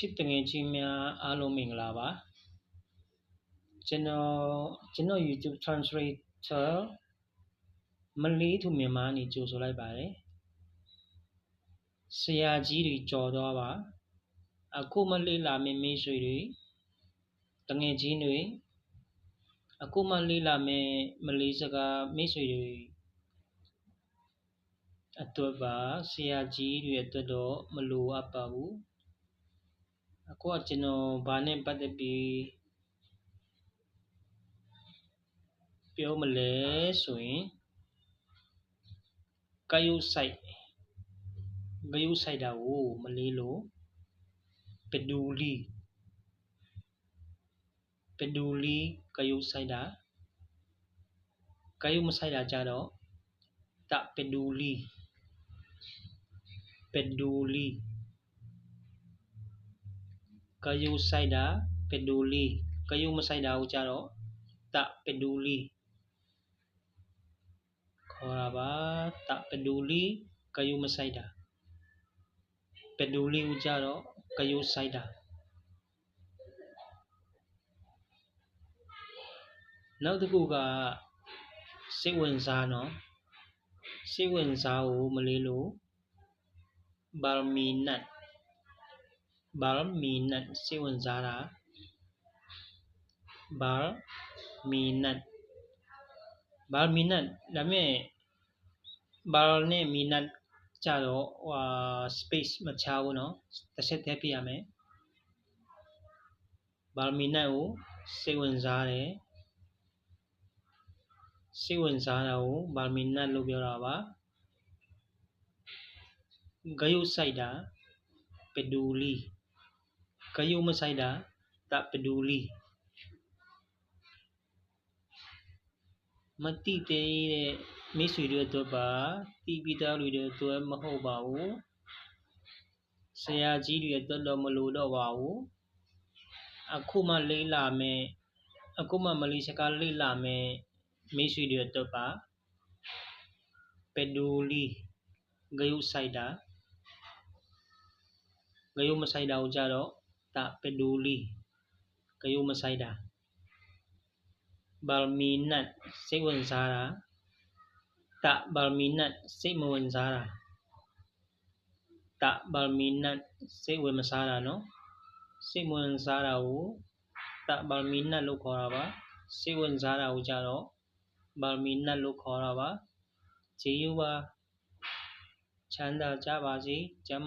ချစ်တငယ်ချင်းများအားလုံးမင်္ဂလာပါကျွန်တော်ကျွန်တော် YouTube translator မလေးသူမြန်မာနေကြိုဆိုလိုက်ပါတယ်ဆရာကြီးတွေကြော်သွားပါအခုမလေးလာမင်းမေးဆွေတွေတငယ်ချင်းတွေအခုမှလေးလာမင်းမလေးစကားမိတ်ဆွေတွေအတွက်ပါဆရာကြီးတွေအတွက်တော့မလိုအပ်ပါဘူး အခုကကျွန်တော်ဘာနဲ့ပတ်သက်ပြီးပြောမလဲဆိုရင်ကယုဆိုင်ကယုဆိုင်တာကိုမလေးလို့ပဒူလီပဒူလီကယုဆိုင်တာကယုမဆိုင်တာကြတော့တပဒူလီပဒူလီ ကယုဆိုင်တာပဒူလီကယုမဆိုင်တာကိုကြတော့တပဒူလီခေါ်တာပါတပဒူလီကယုမဆိုင်တာပဒူလီကိုကြတော့ကယုဆိုင်တာနောက်တစ်ခုကစိတ်ဝင်စားနော်စိတ်ဝင်စားကိုမလေးလို့ဘာမီနတ် ဘာမီနတ်စိတ်ဝင်စားတာဘာမီနတ်ဘာမီနတ်ဒါပေမဲ့ဘာနဲ့မီနတ်ကြတော့ဟို space မချဘူးเนาะတစ်ချက်တည်းပြရမယ်ဘာမီနတ်ကိုစိတ်ဝင်စားတယ်စိတ်ဝင်စားတာကိုဘာမီနတ်လို့ပြောတာပါဂယုဆိုင်တာပဒူလီ ဂယုမဆိုင်တာတပဒူလီမတိသေးတဲ့မိတ်ဆွေတွေအတွက်ပါတီးပြီးသားတွေအတွက်မဟုတ်ပါဘူးဆရာကြီးတွေအတွက်တော့မလိုတော့ပါဘူးအခုမှလေးလာမယ်အခုမှမလေးစကားလေးလာမယ်မိတ်ဆွေတွေအတွက်ပါပဒူလီဂယုဆိုင်တာဂယုမဆိုင်တာကိုကြတော့တပဒူလီဂယုမဆိုင်တာဘာမီနတ် စိတ်ဝင်စားတာတဘာမီနတ်စိတ်မဝင်စားတာတဘာမီနတ်စိတ်ဝင်မစားတာနော်စိတ်မဝင်စားတာကိုတဘာမီနတ်လို့ခေါ်တာပါစိတ်ဝင်စားတာကိုကြတော့ဘာမီနတ်လို့ခေါ်တာပါခြေယူပါချမ်းသာကြပါစေကျမ်း